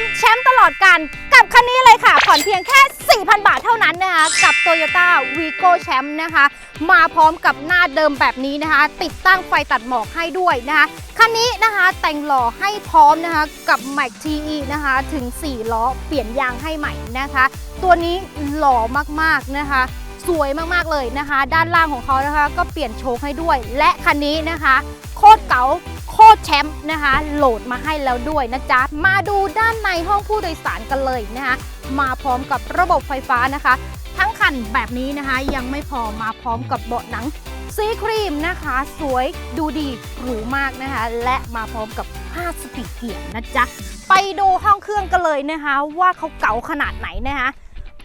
มป์แชมป์ตลอดการกับคันนี้เลยค่ะ ผ่อนเพียงแค่ 4,000 บาทเท่านั้นนะคะ กับ Toyota Vigo Champ นะคะ มาพร้อมกับหน้าเดิมแบบนี้นะคะ ติดตั้งไฟตัดหมอกให้ด้วยนะคะคันนี้นะคะแต่งหล่อให้พร้อมนะคะกับ Max TE นะคะถึง 4 ล้อ เปลี่ยนยางให้ใหม่นะคะ ตัวนี้หล่อมากๆนะคะสวยมากๆเลยนะคะ ด้านล่างของเขานะคะ ก็เปลี่ยนโชคให้ด้วย และคันนี้นะคะ โคตรเก๋า ตรแชมป์นะคะ โหลดมาให้แล้วด้วยนะจ๊ะ มาดูด้านในห้องผู้โดยสารกันเลยนะคะ มาพร้อมกับระบบไฟฟ้านะคะ ทั้งคันแบบนี้นะคะยังไม่พอมาพร้อมกับเบาะหนังสีครีมนะคะ สวยดูดีหรูมากนะคะ และมาพร้อมกับ5สปีดเกียร์นะจ๊ะ ไปดูห้องเครื่องกันเลยนะคะ ว่าเขาเก๋าขนาดไหนนะคะ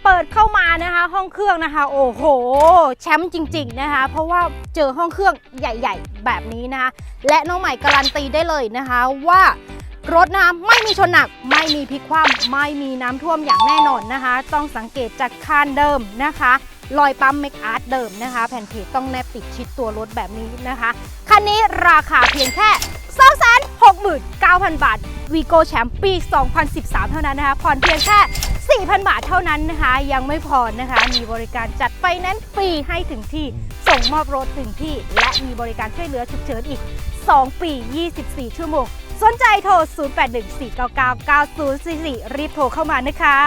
เปิดเข้ามานะคะห้องเครื่องนะคะ โอ้โห แชมป์จริง ๆนะคะ เพราะว่าเจอห้องเครื่องใหญ่ ๆ แบบนี้นะคะ และน้องใหม่การันตีได้เลยนะคะว่ารถนะคะไม่มีชนหนัก ไม่มีพลิกคว่ำไม่มีน้ำท่วมอย่างแน่นอนนะคะ ต้องสังเกตจากคานเดิมนะคะรอยปั๊มเมกอาร์ตเดิมนะคะ แผ่นเพจต้องแนบติดชิดตัวรถแบบนี้นะคะ คันนี้ราคาเพียงแค่ 269,000 บาทวีโก้แชมป์ปี 2013 เท่านั้นนะคะ ผ่อนเพียงแค่ 4,000 บาทเท่านั้นนะคะ ยังไม่พอนะคะ มีบริการจัดไฟแนนซ์ฟรีให้ถึงที่ ส่งมอบรถถึงที่ และมีบริการช่วยเหลือฉุกเฉินอีก 2 ปี 24 ชั่วโมง สนใจโทร 0814999044 รีบโทรเข้ามานะคะ